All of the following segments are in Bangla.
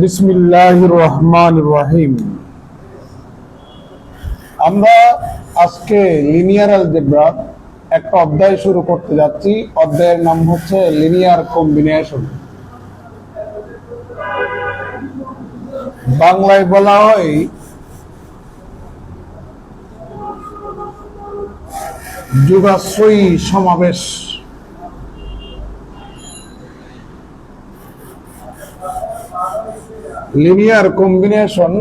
বিসমিল্লাহ রহমান রহিম আমরা আজকে লিনিয়ার অ্যালজেব্রা একটা অধ্যায় শুরু করতে যাচ্ছি। অধ্যায়ের নাম হচ্ছে লিনিয়ার কম্বিনেশন বাংলায় বলা হয় যুগাশ্রয়ী সমাবেশ। লিনিয়ার কম্বিনেশন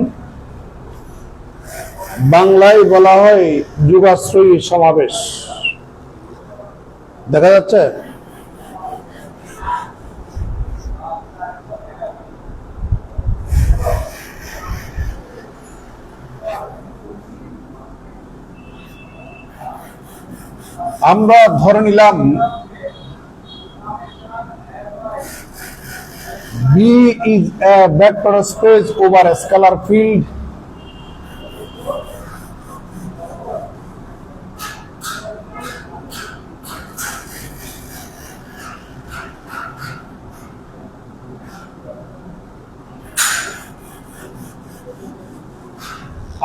বাংলায় বলা হয় যুগাশ্রয়ী সমাবেশ। দেখা যাচ্ছে? আমরা ধরে নিলাম B is a vector space over a scalar field.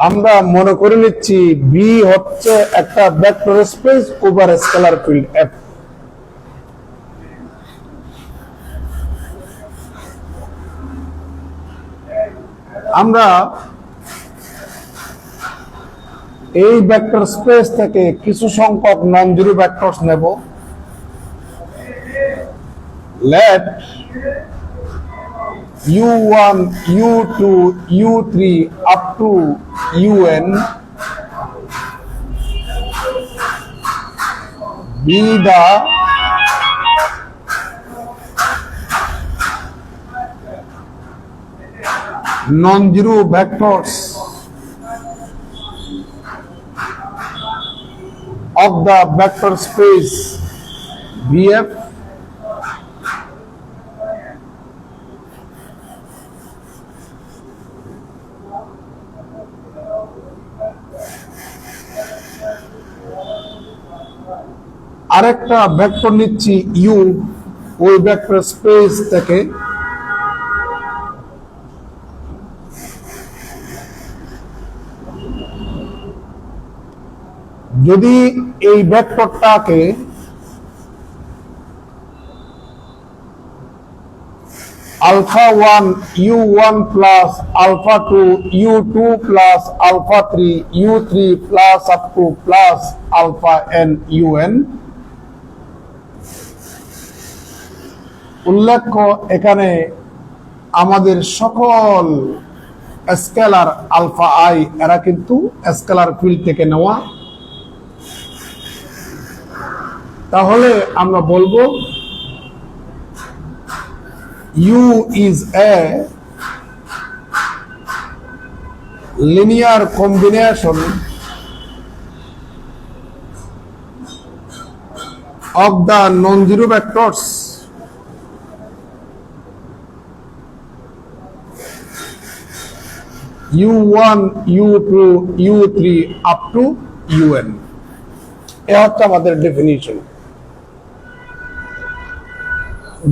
আমরা মনে করে নিচ্ছি বি হচ্ছে একটা vector space over scalar field F আমরা এই ভেক্টর স্পেস থেকে কিছু সংখ্যক নন জিরো ভেক্টরস নেব let u1 u2 u3 up to un be the non-zero vectors of the vector space vf আরেকটা ভেক্টর নিচ্ছি ইউ ওই ভেক্টর স্পেস থেকে যদি এই ভেক্টরটাকে alpha one U one plus alpha two U two plus alpha three U three plus up to plus alpha N U N. উল্লেখ্য, এখানে আমাদের সকল স্কেলার আলফা আই, এরা কিন্তু স্কেলার ফিল্ড থেকে নেওয়া তাহলে আমরা বলব U is a linear combination of the non-zero vectors. U1 u2 u3 up to un এ হচ্ছে আমাদের ডেফিনিশন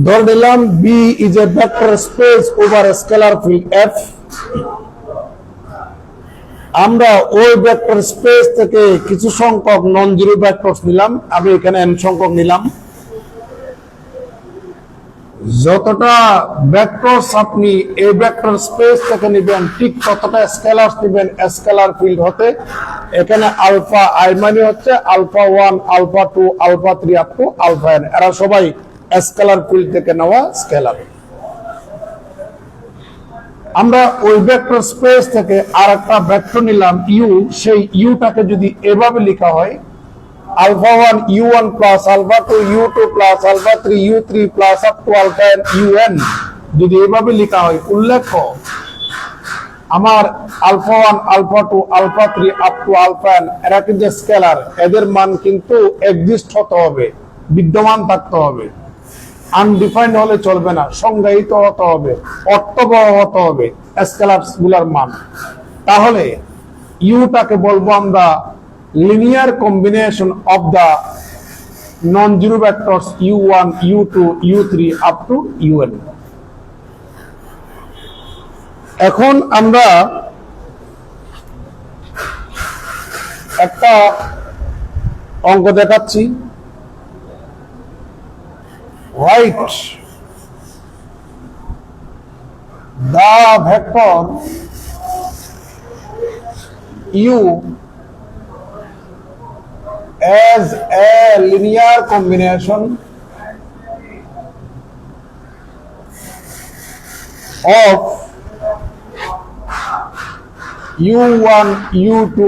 ধরে নিলাম B is a vector space over scalar field F আমরা ওই ভেক্টর স্পেস থেকে কিছু সংখ্যক নন জিরো ভেক্টরস নিলাম, আমি এখানে এন সংখ্যক নিলাম। যতটা ভেক্টরস আপনি এই ভেক্টর স্পেস থেকে নেবেন, ঠিক ততটা স্কেলার নেবেন স্কেলার ফিল্ড হতে। এখানে আলফা আই মানে হচ্ছে alpha one alpha two alpha three up to alpha N এরা সবাই স্কেলার ফিল্ড থেকে নেওয়া স্কেলার। আমরা ওই ভেক্টর স্পেস থেকে আর একটা ভেক্টর নিলাম ইউ সেই ইউটাকে যদি এভাবে লেখা হয় alpha one U one plus alpha two U two plus alpha three U three plus up to alpha N U N যদি এভাবে লেখা হয়, উল্লেখ্য, আমার alpha one alpha two alpha three up to alpha N এরা কিন্তু স্কেলার এদের মান কিন্তু এক্সিস্ট হতে হবে, বিদ্যমান থাকতে হবে। আনডিফাইন্ড হলে চলবে না সংজ্ঞায়িত হতে হবে অর্থবহ হতে হবে স্কেলারগুলার মান তাহলে ইউটাকে বলব আমরা linear combination of the non-zero vectors u1, u2, u3 up to un. এখন আমরা একটা অঙ্ক দেখাচ্ছি right the vector u as a linear combination of u1 u2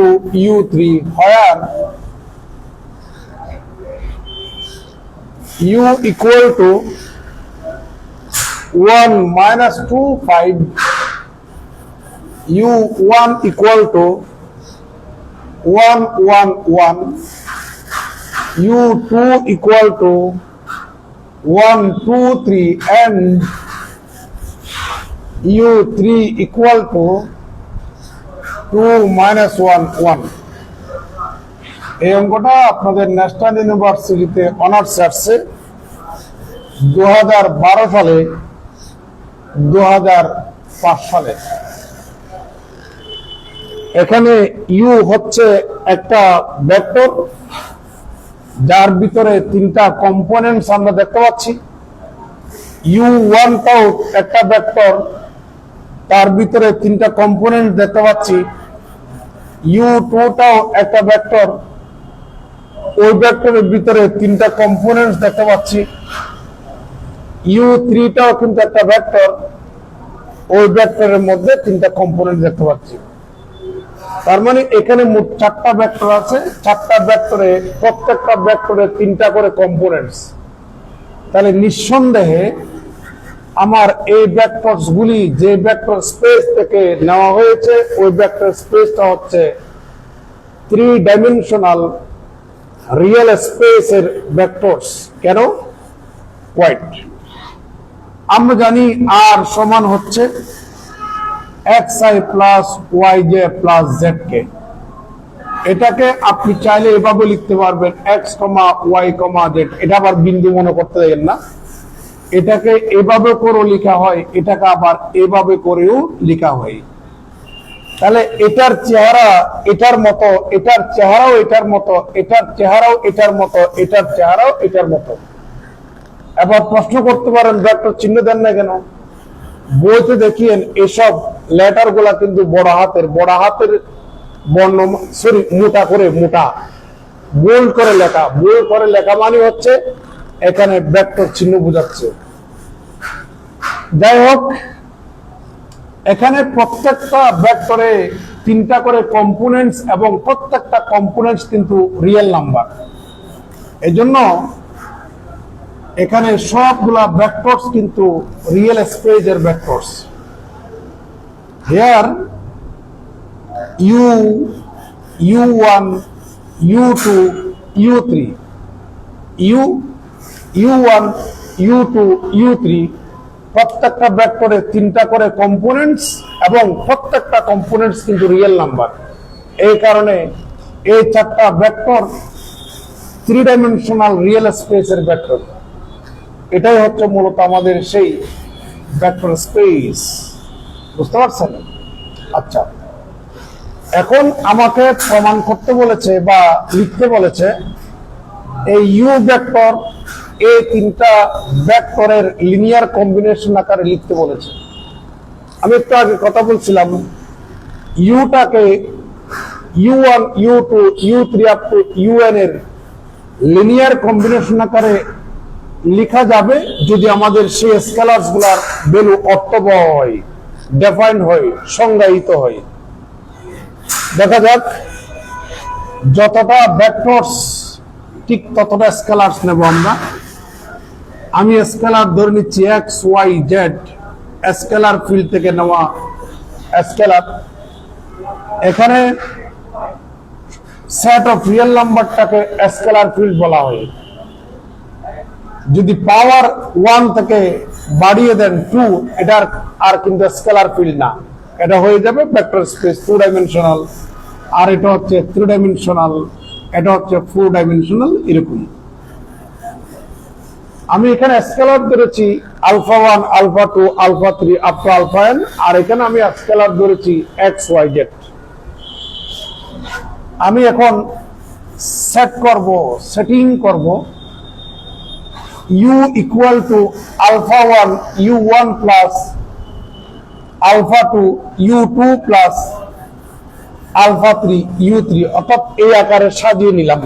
u3 where u equal to 1 minus 2 5 u1 equal to 1 1 1 u2 equal to 1 2 3 and u3 equal to 2 minus 1 1 এই অঙ্কটা আপনাদের ন্যাশনাল ইউনিভার্সিটিতে অনার্স আসছে। দু বারো সালে দু হাজার পাঁচ সালে। এখানে ইউ হচ্ছে একটা ভেক্টর, যার ভিতরে তিনটা কম্পোনেন্টস আমরা দেখতে পাচ্ছি। ইউ ওয়ান ওয়ানটাও একটা ভেক্টর, তার ভিতরে তিনটা কম্পোনেন্ট দেখতে পাচ্ছি। ইউ টুটাও একটা ভেক্টর ওই ভেক্টরের ভিতরে তিনটা কম্পোনেন্টস দেখতে পাচ্ছি। ইউ থ্রিটাও কিন্তু একটা ভেক্টর ওই ভেক্টরের মধ্যে তিনটা কম্পোনেন্ট দেখতে পাচ্ছি। তার মানে এখানে মোট চারটা ভেক্টর আছে, চারটা ভেক্টরে প্রত্যেকটা ভেক্টরে তিনটা করে কম্পোনেন্টস তাহলে নিঃসন্দেহে আমার এই ভেক্টরস গুলি যে ভেক্টর স্পেস থেকে নেওয়া হয়েছে, ওই ভেক্টর স্পেসটা হচ্ছে থ্রি ডাইমেনশনাল রিয়েল স্পেসের ভেক্টরস কেন? হোয়াইট আমরা জানি আর সমান হচ্ছে X I plus Y J plus Z K. এটাকে আপনি চাইলে এভাবে লিখতে পারবেন X comma Y comma Z এটা আবার বিন্দু মনে করতে দেবেন না। এটাকে এভাবে করেও লেখা হয়, এটাকে আবার এভাবে করেও লেখা হয়। তাহলে এটার চেহারা এটার মতো, এটার চেহারাও এটার মতো, এটার চেহারাও এটার মতো, এটার চেহারাও এটার মতো। এবার প্রশ্ন করতে পারেন, ডক্টর চিহ্ন দেন না কেন? বইতে দেখিয়েন এসব লেটারগুলা কিন্তু বড় হাতের বড় হাতের বর্ণ সরি মোটা করে মোটা। বোল্ড করে লেখা বোল্ড করে লেখা মানে হচ্ছে এখানে ভেক্টর চিহ্ন বোঝাচ্ছে। যাই হোক এখানে প্রত্যেকটা ভেক্টরে তিনটা করে কম্পোনেন্টস এবং প্রত্যেকটা কম্পোনেন্টস কিন্তু রিয়েল নাম্বার এজন্য এখানে সবগুলা ভেক্টরস কিন্তু রিয়েল স্পেসের vectors here U U one U two U three U U one U two U three প্রত্যেকটা ভেক্টরে তিনটা করে কম্পোনেন্টস এবং প্রত্যেকটা কম্পোনেন্টস কিন্তু রিয়েল নাম্বার এই কারণে এই চারটা ভেক্টর থ্রি ডাইমেনশনাল রিয়েল স্পেসের ভেক্টর এটাই হচ্ছে মূলত আমাদের সেই ভেক্টর স্পেস বুঝতে পারছেন? আচ্ছা। এখন আমাকে প্রমাণ করতে বলেছে বা লিখতে বলেছে, এই ইউ ভেক্টর এই তিনটা ভেক্টরের লিনিয়ার কম্বিনেশন আকারে লিখতে বলেছে। আমি একটু আগে কথা বলছিলাম ইউটাকে U one U two U three up to U N এর লিনিয়ার কম্বিনেশন আকারে লেখা যাবে যদি আমাদের সেই স্কেলার্সগুলার ভ্যালু অর্থবহ হয় ডেফাইন্ড হয়, সংজ্ঞায়িত হয়। দেখা যাক, যতটা ভেক্টরস ঠিক ততটা স্কেলার্স নেব আমরা। আমি স্কেলার ধরে নিচ্ছি X Y Z scalar field থেকে নেওয়া স্কেলার। এখানে সেট অফ রিয়েল নাম্বারটাকে স্কেলার ফিল্ড বলা হয়। যদি পাওয়ার ওয়ান থেকে বাড়িয়ে দেন টু এটার আর কিন্তু স্কেলার ফিল্ড না। এটা হয়ে যাবে ভেক্টর স্পেস টু ডাইমেনশনাল আর এটা হচ্ছে থ্রি ডাইমেনশনাল এটা হচ্ছে ফোর ডাইমেনশনাল এরকম। আমি এখানে স্কেলার ধরেছি alpha one alpha two alpha three two alpha N আর এখানে আমি স্কেলার ধরেছি এক্স ওয়াই জেড আমি এখন সেট করব সেটিং করব U equal to alpha one U one plus alpha two U two plus alpha three U three অর্থাৎ এই আকারে সাজিয়ে নিলাম।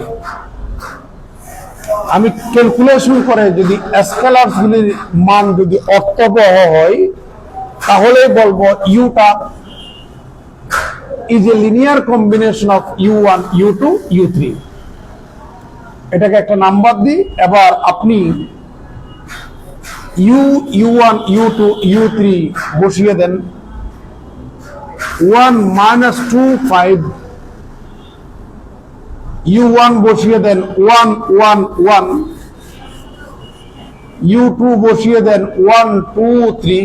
আমি ক্যালকুলেশন করে যদি স্কেলারগুলির মান যদি অর্থবহ হয়, তাহলে বলব Yuta is a linear combination of U one U two U three এটাকে একটা নাম্বার দিই, এবার আপনি U U one U two U three বসিয়ে দেন। One minus two five U one বসিয়ে দেন one one one U two বসিয়ে দেন one two three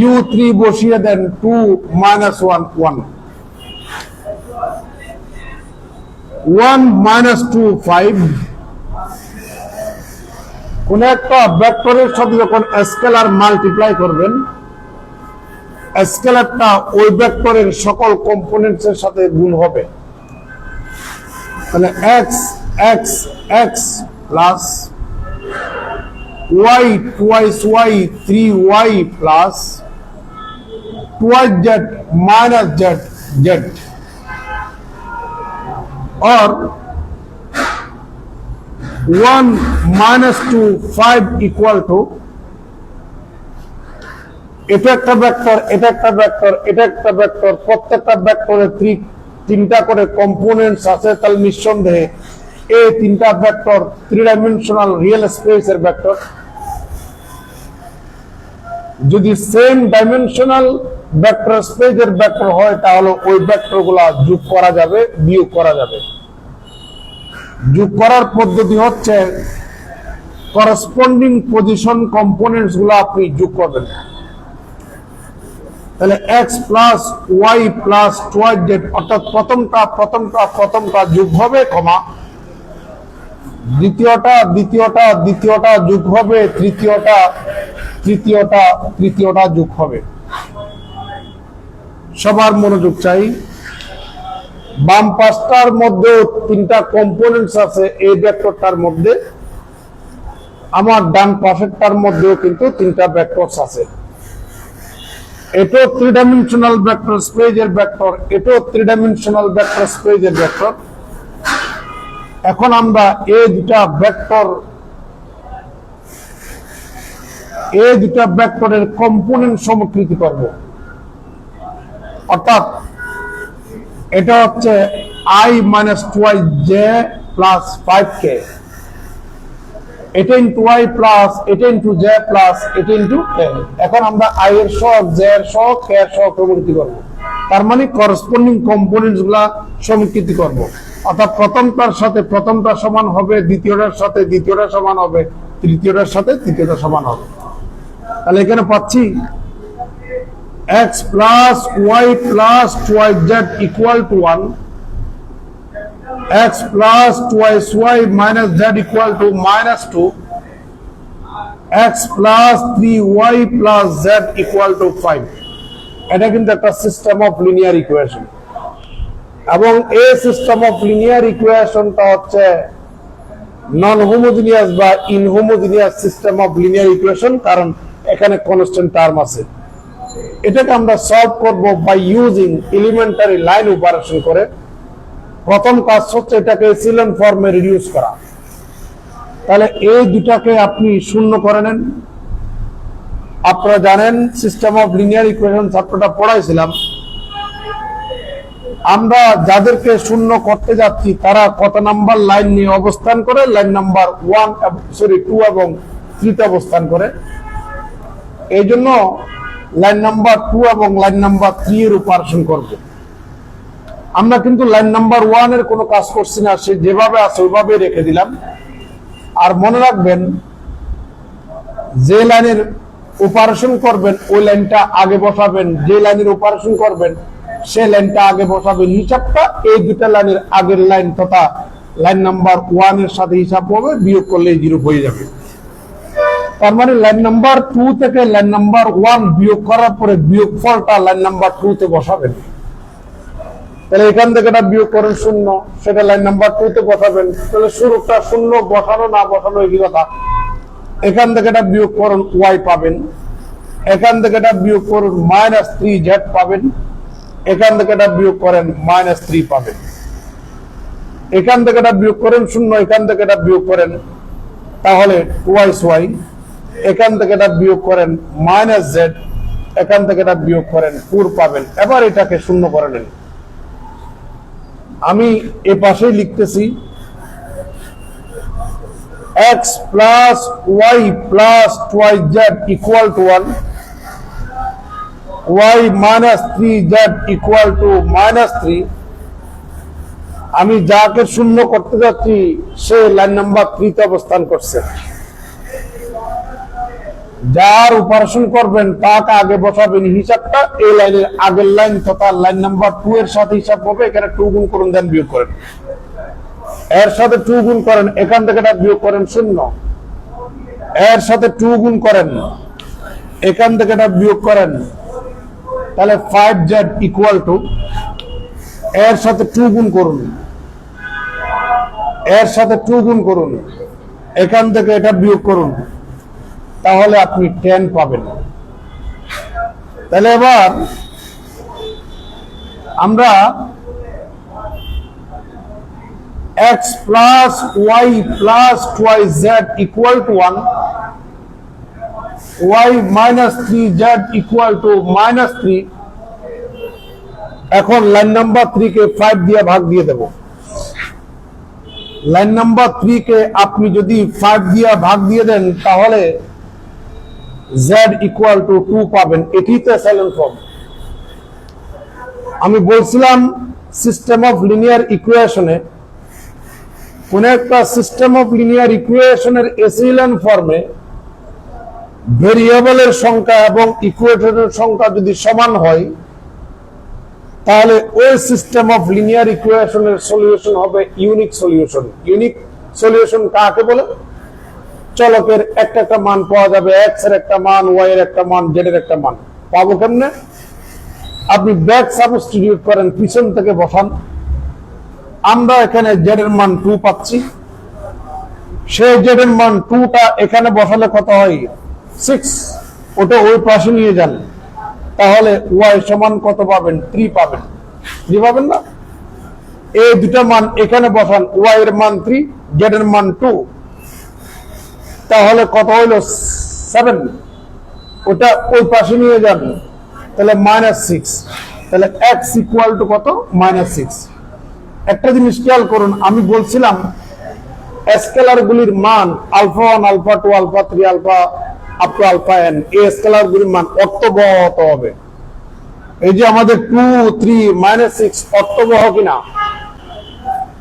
U three বসিয়ে দেন two minus one one one minus two five কোন একটা ভেক্টরের সাথে যখন স্কেলার মাল্টিপ্লাই করবেন স্কেলারটা ওই ভেক্টরের সকল কম্পোনেন্টস এর সাথে গুণ হবে তাহলে X X X plus Y twice Y three Y plus twice Z minus Z Z और one minus two five equal to এটা একটা ভেক্টর এটা একটা ভেক্টর এটা একটা ভেক্টর প্রত্যেকটা ভেক্টরে তিনটা করে কম্পোনেন্টস আছে, তাহলে নিঃসন্দেহে এই তিনটা vector three dimensional real space এর ভেক্টর যদি সেম ডাইমেনশনাল ভেক্টর স্পেস এর ভেক্টর হয়, তাহলে ওই ভেক্টরগুলা যোগ করা যাবে, বিয়োগ করা যাবে। যোগ করার পদ্ধতি হচ্ছে করসপন্ডিং পজিশন কম্পোনেন্টসগুলো আপনি যোগ করবেন। তাহলে X plus Y plus two Y Z অর্থাৎ প্রথমটা প্রথমটা প্রথমটা যোগ হবে, কমা। দ্বিতীয়টা দ্বিতীয়টা দ্বিতীয়টা যোগ হবে, তৃতীয়টা তৃতীয়টা তৃতীয়টা যোগ হবে। সবার মনোযোগ চাই। বাম পাঁচটার মধ্যে তিনটা কম্পোনেন্টস আছে, এই ভেক্টরটার মধ্যে। আমার ডান পাশেরটার মধ্যেও কিন্তু তিনটা ভেক্টরস আছে। এটাও থ্রি ডাইমেনশনাল ভেক্টর স্পেস এর ভেক্টর এটাও থ্রি ডাইমেনশনাল ভেক্টর স্পেস এর ভেক্টর এখন আমরা এই দুটা ভেক্টর এই দুটা ভেক্টরের কম্পোনেন্ট সমকৃতি করব। অর্থাৎ, এটা হচ্ছে I minus two Y J plus five K এটা ইন্টু ওয়াই প্লাস এটা ইন্টু জে প্লাস এটা ইন্টু এখন আমরা আই এর সহগ জে এর সহগ কে এর সহগ সমকৃতি করব। তার মানে করসপন্ডিং কম্পোনেন্টসগুলা সমকৃতি করব। অর্থাৎ প্রথমটার সাথে প্রথমটা সমান হবে, দ্বিতীয়টার সাথে দ্বিতীয়টা সমান হবে, তৃতীয়টার সাথে তৃতীয়টা সমান হবে। তাহলে এখানে পাচ্ছি x plus y plus 2z equal to 1 x plus 2y minus z equal to minus 2 x plus 3y plus z equal to 5 এটা কিন্তু একটা সিস্টেম অফ লিনিয়ার ইকুয়েশন এবং এই সিস্টেম অফ লিনিয়ার ইকুয়েশনটা হচ্ছে নন হোমোজিনিয়াস বা inhomogeneous system of linear equation কারণ এখানে কনস্ট্যান্ট টার্ম আছে। এটাকে আমরা সলভ করব by using elementary line operation করে। প্রথম কাজ হচ্ছে এটাকে সিলেন ফর্মে রিডিউস করা। তাহলে এই দুটাকে আপনি শূন্য করে নেন। আপনারা জানেন সিস্টেম অফ লিনিয়ার ইকুয়েশন ছাত্রটা পড়াইছিলাম। আমরা যাদেরকে শূন্য করতে যাচ্ছি, তারা কত নাম্বার লাইন নিয়ে অবস্থান করে? Line number one sorry two এবং থ্রিতে অবস্থান করে। এই জন্য লাইন নাম্বার টু এবং লাইন নাম্বার থ্রি এর অপারেশন করব। আমরা কিন্তু লাইন নাম্বার ওয়ানের কোনো কাজ করছি না, সে যেভাবে আছে ওইভাবে রেখে দিলাম। আর মনে রাখবেন, যে লাইনের অপারেশন করবেন, ওই লাইনটা আগে বসাবেন, যে লাইনের অপারেশন করবেন, সে লাইনটা আগে বসাবেন। হিসাবটা এই দুটা লাইনের আগের লাইন তথা লাইন নাম্বার ওয়ানের সাথে হিসাব হবে, বিয়োগ করলে জিরো হয়ে যাবে। তার মানে লাইন নাম্বার টু থেকে লাইন নাম্বার ওয়ান বিয়োগ করার পরে বিয়োগ ফলটা লাইন নাম্বার টু তে বসাবেন। তাহলে এখান থেকে এটা বিয়োগ করেন শূন্য, সেটা লাইন নাম্বার টু তে বসাবেন। তাহলে শুরুটা শূন্য, বসানো না বসানো একই কথা। এখান থেকে এটা বিয়োগ করুন ওয়াই পাবেন। এখান থেকে এটা বিয়োগ করুন মাইনাস থ্রি জেড পাবেন। এখান থেকে এটা বিয়োগ করেন মাইনাস থ্রি পাবেন। এখান থেকে এটা বিয়োগ করেন শূন্য, এখান থেকে এটা বিয়োগ করেন তাহলে টুয়াইস ওয়াই এখান থেকে এটা বিয়োগ করেন মাইনাস জেড এখান থেকে এটা বিয়োগ করেন ফোর পাবেন। এবার এটাকে শূন্য করে নেন। আমি এ পাশেই লিখতেছি X plus Y plus two Y twice z equal to 1 y minus 3z equal to minus 3 আমি যাকে শূন্য করতে যাচ্ছি, সে লাইন নাম্বার থ্রিতে অবস্থান করছে। যার অপারেশন করবেন, তাকে আগে বসাবেন হিসাবটা, এই লাইনের আগের লাইন তথা লাইন নাম্বার টু এর সাথে হিসাব হবে, এখানে টু গুণ করুন দেন বিয়োগ করেন। এর সাথে টু গুণ করেন, এখান থেকে এটা বিয়োগ করেন, শূন্য। এর সাথে টু গুণ করেন, এখান থেকে এটা বিয়োগ করেন, তাহলে ফাইভ জেড ইকুয়াল টু এর সাথে টু গুণ করুন। এর সাথে টু গুণ করুন, এখান থেকে এটা বিয়োগ করুন। তাহলে আপনি টেন পাবেন। তাহলে এবার আমরা x plus y plus twice z equal to 1 y minus 3z equal to minus 3 এখন লাইন নাম্বার 3 কে 5 দিয়ে ভাগ দিয়ে দেব। লাইন নাম্বার 3 কে আপনি যদি ফাইভ দিয়ে ভাগ দিয়ে দেন, তাহলে z equal to 2 পাবেন। এটি তো সাইলেন্ট ফর্ম আমি বলছিলাম সিস্টেম অফ লিনিয়ার ইকুয়েশনে কোন একটা সিস্টেম অফ লিনিয়ার ইকুয়েশনের এসিলেন ফর্মে ভেরিয়েবলের সংখ্যা এবং ইকুয়েশনের সংখ্যা যদি সমান হয়, তাহলে ওই সিস্টেম অফ লিনিয়ার ইকুয়েশনের সলিউশন হবে ইউনিক সলিউশন ইউনিক সলিউশন কাকে বলে? চলকের একটা একটা মান পাওয়া যাবে এক্সের একটা মান ওয়াই এর একটা মান জেড এর একটা মান। পাবো কেমনে? আপনি ব্যাক সাবস্টিটিউট করেন, পিছন থেকে বসান। আমরা এখানে জেড এর মান টু পাচ্ছি। সেই জেড এর মান টুটা এখানে বসালে কত হয়? সিক্স ওটা ওই পাশে নিয়ে যান। তাহলে ওয়াই সমান কত পাবেন? থ্রি পাবেন। থ্রি পাবেন না? এই দুটা মান এখানে বসান। ওয়াই এর মান থ্রি জেড এর মান টু তাহলে কত হইল? সেভেন ওটা ওই পাশে নিয়ে যান তাহলে মাইনাস সিক্স তাহলে এক্স ইকুয়াল টু কত? মাইনাস সিক্স একটা জিনিস খেয়াল করুন, আমি বলছিলাম স্কেলার গুলির মান alpha one alpha two alpha three alpha up to alpha N এই স্কেলার গুলির মান অর্থবহ হবে। এই যে আমাদের টু থ্রি মাইনাস সিক্স অর্থবহ কিনা,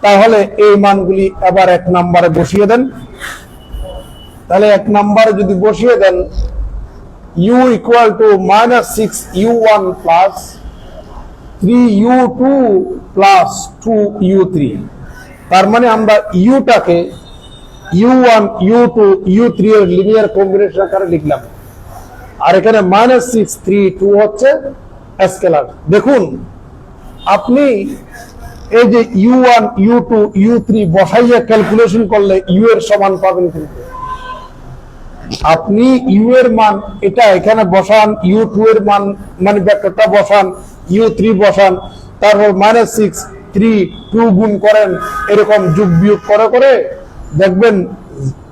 তাহলে এই মানগুলি এবার এক নম্বরে বসিয়ে দেন। তাহলে এক নম্বরে যদি বসিয়ে দেন U equal to minus six U one plus three U two plus two U three তার মানে আমরা ইউটাকে U one U two U three এর লিনিয়ার কম্বিনেশন আকারে লিখলাম। আর এখানে মাইনাস সিক্স থ্রি টু হচ্ছে স্কেলার দেখুন, আপনি এই যে U one U two U three বসাইয়া ক্যালকুলেশন করলে ইউ এর সমান পাবেন কিন্তু। আপনি ইউ এর মান, এটা এখানে বসান ইউ টু এর মান মানে ব্যাক্টরটা বসান ইউ থ্রি বসান, তারপর মাইনাস সিক্স থ্রি টু গুণ করেন, এরকম যোগ বিয়োগ করে করে দেখবেন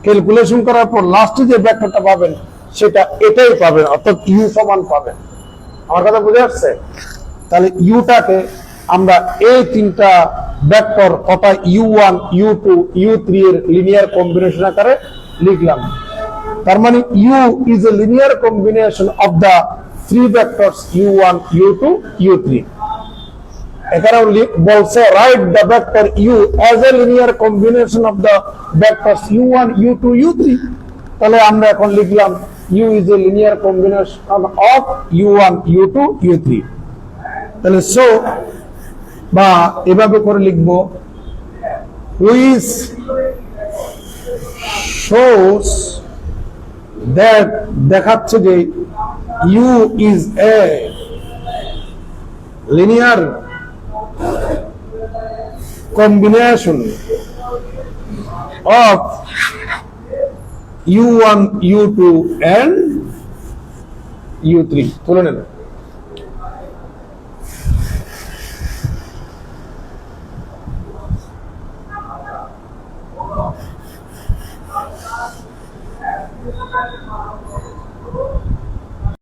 ক্যালকুলেশন করার পর লাস্টে যে ব্যাক্টরটা পাবেন, সেটা এটাই পাবেন, অর্থাৎ ইউ সমান পাবেন। আমার কথা বুঝে আসছে? তাহলে ইউটাকে আমরা এই তিনটা ভেক্টর অর্থাৎ U one U two U three এর লিনিয়ার কম্বিনেশন আকারে লিখলাম। তার মানে U is a linear combination of the three vectors U one U two U three এখানে বলছে right the vector U as a linear combination of the vectors U one U two U three তাহলে আমরা এখন লিখলাম U is a linear combination of U one U two U three তাহলে সো বা এভাবে করে লিখব which shows দেখাচ্ছে যে U is a linear combination of U one U two and U three তুলে নেন